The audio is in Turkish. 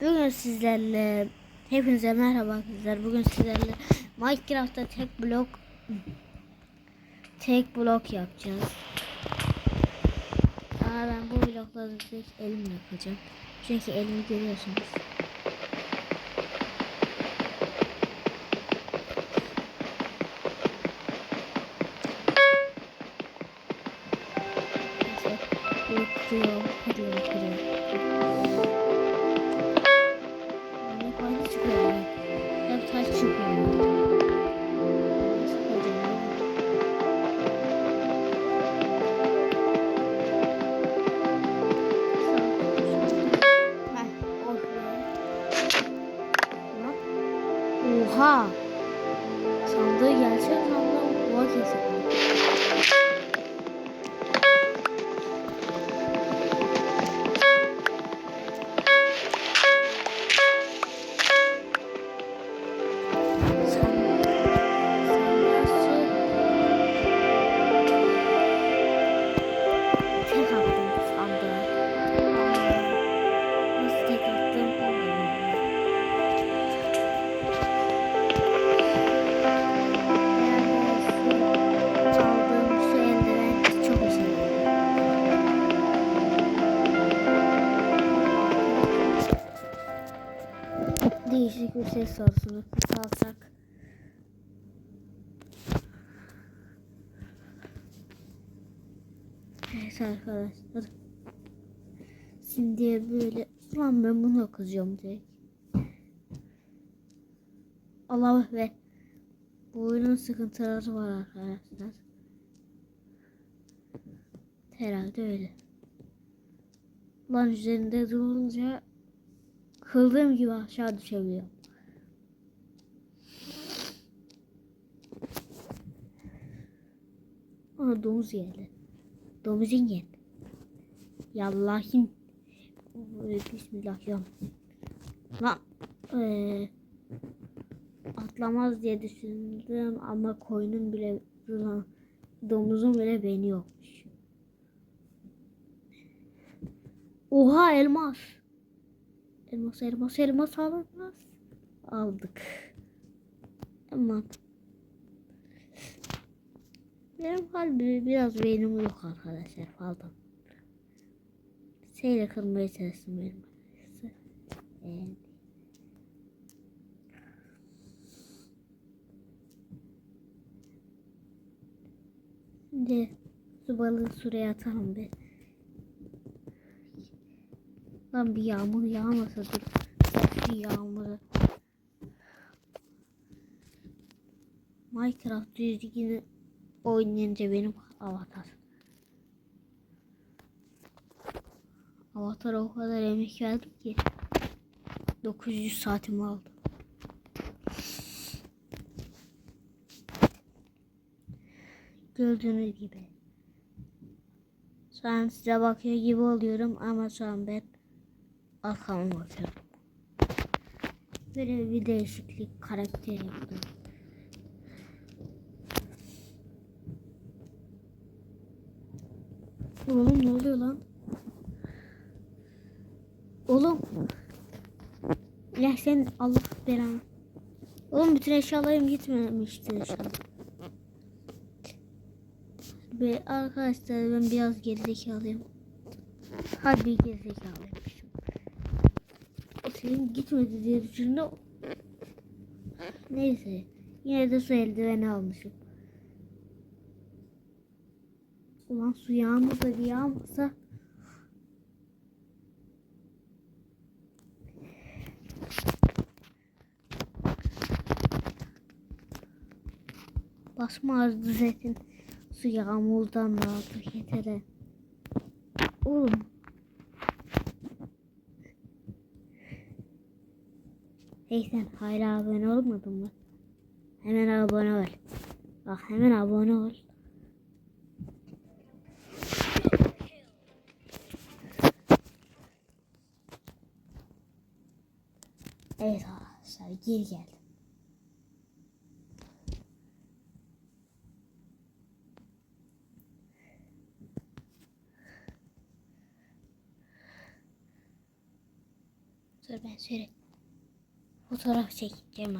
Bugün sizlerle hepinize merhaba arkadaşlar. Bugün sizlerle Minecraft'ta tek blok tek blok yapacağız. Ama ben bu blokları tek elimle yapacağım. Çünkü elimi görüyorsunuz. 五号。嗓子眼像常老婆体似 Değişik bir ses sorusunu kısaltsak. Evet arkadaşlar. Şimdi böyle lan ben bunu okuyacağım direkt. Allah ve bu oyunun sıkıntıları var arkadaşlar. Herhalde öyle. Lan üzerinde durunca kıldığım gibi aşağı düşebiliyorum. Aa domuz geldi. Domuzun geldi. Yallahim. Bismillahirrahmanirrahim. Lan. Ee, atlamaz diye düşündüm ama koyunun bile domuzun bile beni yokmuş. Oha elmas. Elmas elmas elmas elmas. Aldık. Aman. Benim kalbi biraz beynim yok arkadaşlar fazla. Şeyle kırmaya çalıştım benim. Evet. Şimdi su balığı şuraya atalım bir. Lan bir yağmur yağmasa dur. Şu yağmuru. Minecraft düzgünü oynayınca benim avatar. Avatar'a o kadar emek verdim ki 900 saatimi aldı. Gördüğünüz gibi. Şu an size bakıyor gibi oluyorum ama şu an ben arkama bakıyorum. Böyle bir değişiklik karakter yaptım. Oğlum ne oluyor lan? Oğlum. Ya sen Allah belanı. Oğlum bütün eşyalarım gitmemişti inşallah. Ve arkadaşlar ben biraz gerizekalıyım. Harbi gerizekalıymışım. O senin gitmedi diye düşündüm. Neyse. Yine de su eldiveni almışım. Ulan su yağmasa bir yağmasa. Basma ardı zaten. Su yağmurdan rahatlık yeter. Oğlum. Hey sen hala abone olmadın mı? Hemen abone ol. Bak hemen abone ol. Evet arkadaşlar geri geldim. Dur ben şöyle fotoğraf çekeceğim